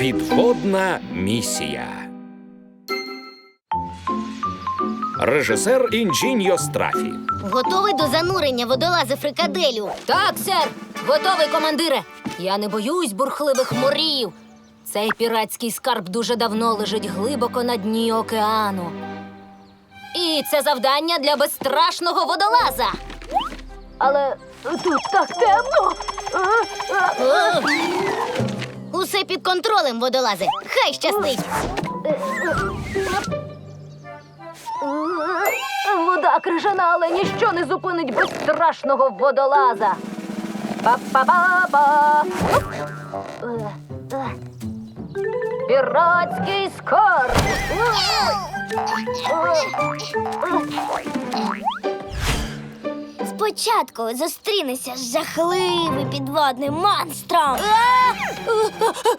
Підводна місія. Режисер Інджіньо Страфі. Готовий до занурення водолази фрикаделю. Так, сер, готовий, командире. Я не боюсь бурхливих морів. Цей піратський скарб дуже давно лежить глибоко на дні океану. І це завдання для безстрашного водолаза. Але тут так темно. Усе під контролем, водолази. Хай щастить. Вода крижана, але ніщо не зупинить безстрашного водолаза. Па-па-па-па. Піратський скарб. Спочатку зустрінешся з жахливим підводним монстром.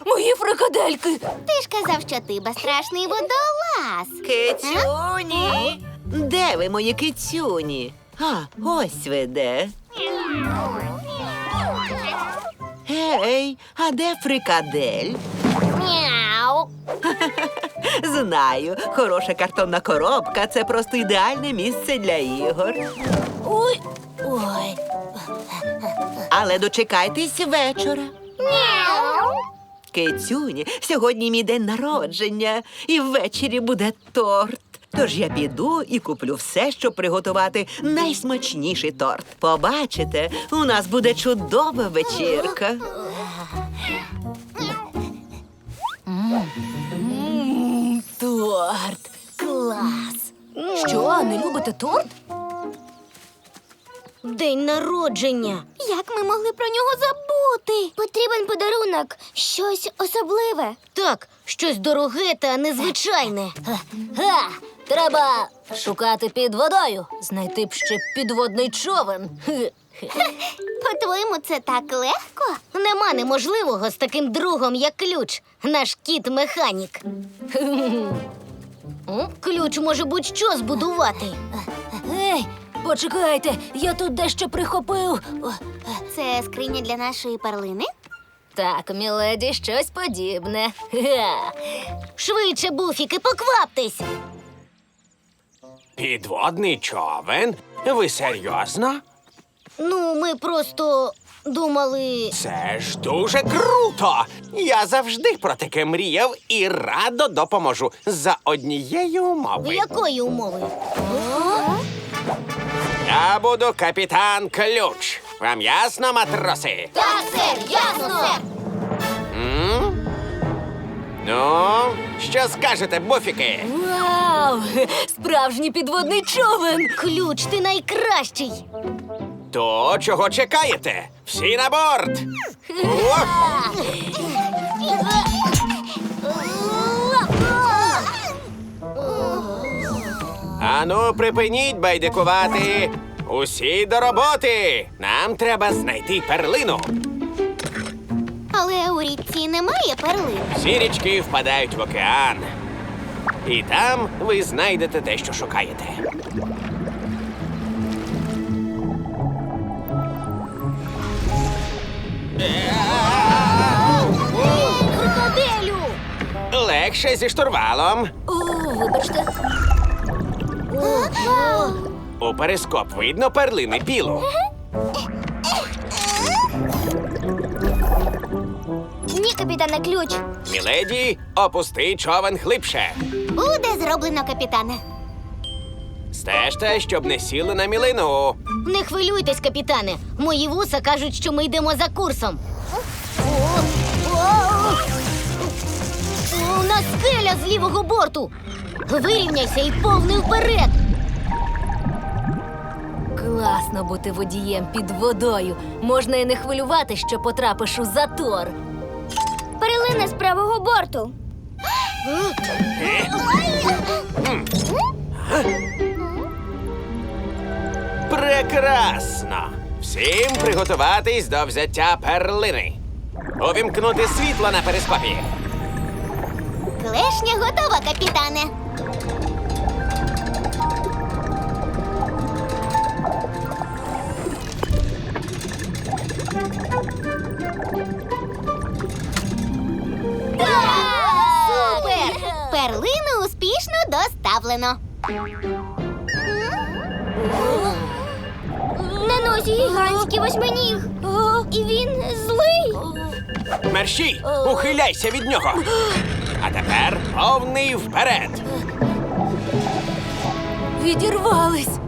Мої фрикадельки. Ти ж казав, що ти безстрашний водолаз. Кицюні! Де ви, мої кицюні? А, ось ви де. Гей, а де фрикадель? Мяу. Знаю, хороша картонна коробка це просто ідеальне місце для ігор. Ой. Ой. Але дочекайтесь вечора. Мяу. Кицюні, сьогодні мій день народження, і ввечері буде торт. Тож я піду і куплю все, щоб приготувати найсмачніший торт. Побачите, у нас буде чудова вечірка. Торт. Клас. Що, не любите торт? День народження. Як ми могли про нього забути? Потрібен подарунок, щось особливе. Так, щось дороге та незвичайне. Га! Треба шукати під водою, знайти б ще підводний човен. По-твоєму, це так легко? Нема неможливого з таким другом, як ключ, наш кіт-механік. М, Ключ може будь-що збудувати. Ей, почекайте, я тут дещо прихопив. Це скриня для нашої перлини? Так, міледі, щось подібне. Га. Швидше, буфіки, покваптесь! Підводний човен? Ви серйозно? Ну, ми просто думали. Це ж дуже круто! Я завжди про таке мріяв і радо допоможу за однією умови. Якої умови? Я буду капітан Ключ. Вам ясно, матроси? Так, сер, ясно, сер! М? Ну, що скажете, буфіки? Вау! Справжній підводний човен! Ключ, ти найкращий! То чого чекаєте? Всі на борт! О! Ану, припиніть байдикувати! Усі до роботи! Нам треба знайти перлину. Але у річці немає перлин. Всі річки впадають в океан. І там ви знайдете те, що шукаєте. Легше зі штурвалом. О, вибачте. У перископ видно перлини білу. Ні, капітане, ключ. Міледі, опусти човен глибше. Буде зроблено, капітане. Стежте, щоб не сіли на мілину. Не хвилюйтесь, капітане. Мої вуса кажуть, що ми йдемо за курсом. У нас скеля з лівого борту. Вирівняйся і повний вперед. Класно бути водієм під водою. Можна і не хвилювати, що потрапиш у затор. Перелина з правого борту. Прекрасно! Всім приготуватись до взяття перлини. Увімкнути світло на перископі. Клешня готова, капітане. Так! Перлину успішно доставлено. На носі гігантський восьминіг. І він злий. Мерщій, ухиляйся від нього. А тепер повний вперед. Відірвались.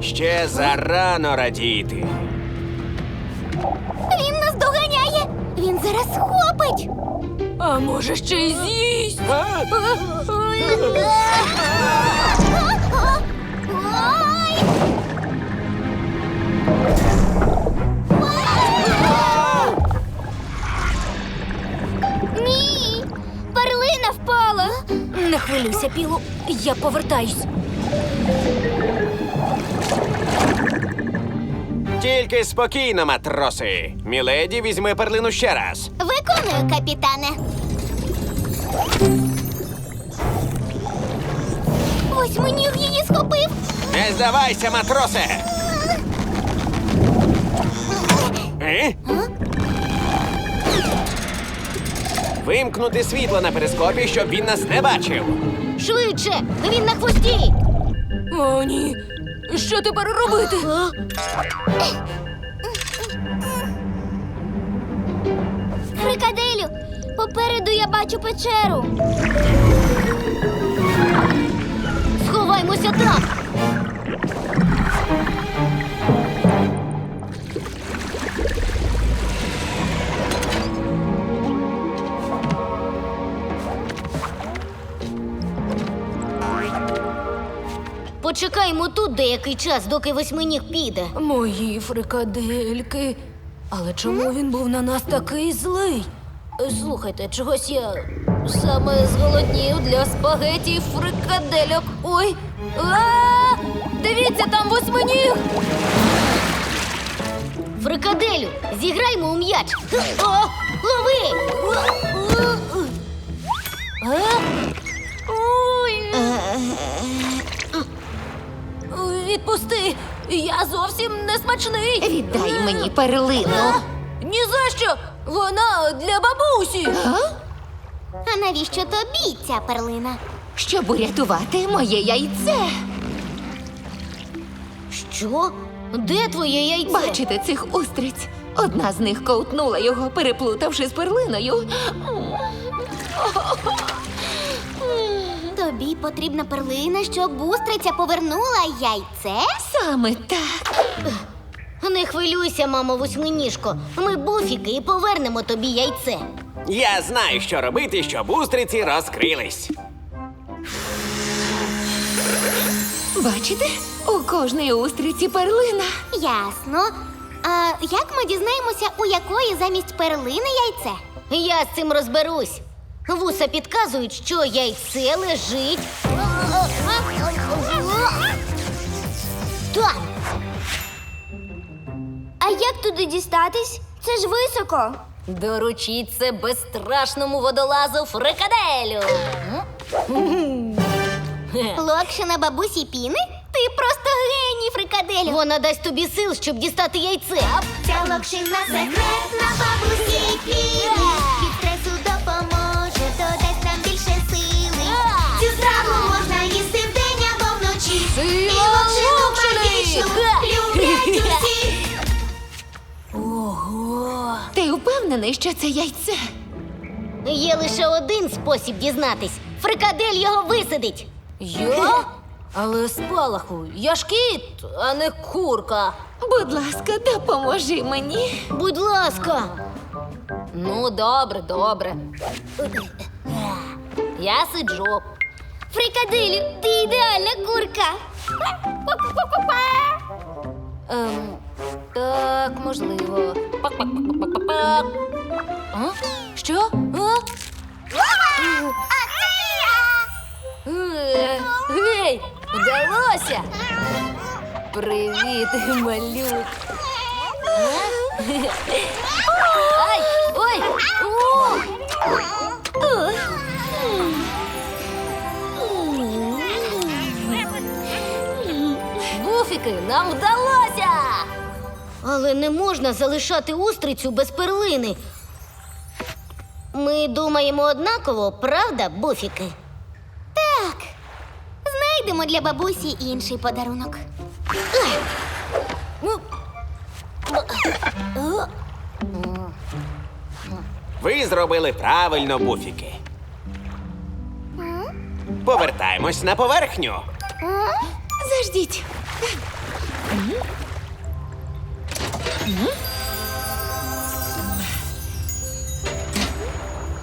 Ще зарано радіти. Він зараз схопить. А може ще й з'їсть. Ой! Ні! Перлина впала. Не хвилюйся, Пілу. Я повертаюсь. Тільки спокійно, матроси. Міледі, візьми перлину ще раз. Виконую, капітане. Восьминіг її схопив. Не здавайся, матросе. Е? Вимкнути світло на перископі, щоб він нас не бачив. Швидше! Він на хвості! О, ні. Що тепер робити? Фрикаделю! Попереду я бачу печеру. Сховаймося там. Почекаємо тут деякий час, доки восьминіг піде. Мої фрикадельки. Але чому він був на нас такий злий? Е, Слухайте, чогось я саме зголоднів для спагеті і фрикадельок. Ой! А! Дивіться, там восьминіг! Фрикаделю, зіграймо у м'яч. О, лови! А? Ой! Відпусти! Я зовсім не смачний! Віддай мені перлину. Ні за що! Вона для бабусі! А навіщо тобі ця перлина? Щоб урятувати моє яйце. Що? Де твоє яйце? Бачите цих устриць? Одна з них ковтнула його, переплутавши з перлиною. Тобі потрібна перлина, щоб устриця повернула яйце? Саме так. Не хвилюйся, мамо восьминіжко. Ми буфіки і повернемо тобі яйце. Я знаю, що робити, щоб устриці розкрились. Бачите? У кожної устриці перлина. Ясно. А як ми дізнаємося, у якої замість перлини яйце? Я з цим розберусь. Вуса підказують, що яйце лежить. Там. А як туди дістатись? Це ж високо. Доручіть це безстрашному водолазу фрикаделю! Локшина бабусі Піни? Ти просто геній, фрикаделю. Вона дасть тобі сил, щоб дістати яйце. Ця локшина секретна бабусі Піни. Впевнений, що це яйце? Є лише один спосіб дізнатись. Фрикадель його висадить. Я? Але спалаху, я ж кіт, а не курка. Будь ласка, допоможи мені. Будь ласка. Ну, добре, добре. Я сиджу. Фрикаделю, ти ідеальна курка. Ем, так, можливо. Пак-пак-пак-пак-пак. А? Що? А? Е, Гей, вдалося! Привіт, малюк. А? Ай! Ой! О! Буфіки, нам вдалося! Але не можна залишати устрицю без перлини. Ми думаємо однаково, правда, буфіки? Так. Знайдемо для бабусі інший подарунок. Ви зробили правильно, буфіки. Повертаємось на поверхню. Заждіть.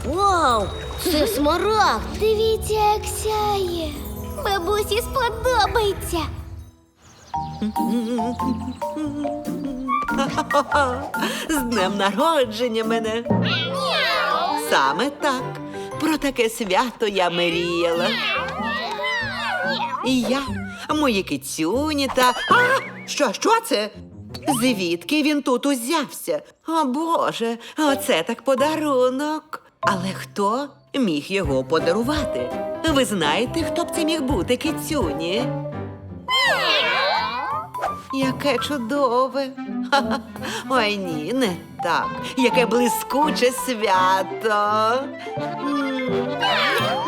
Вау! Це смарагд! Дивіться, як сяє. Бабусі сподобається. З днем народження мене. Саме так. Про таке свято я мріяла. І я, мої кицюні та. А! Що, що це? Звідки він тут узявся? О Боже, оце так подарунок. Але хто міг його подарувати? Ви знаєте, хто б це міг бути, кицюні? Яке чудове. Ой ні, не так. Яке блискуче свято. М.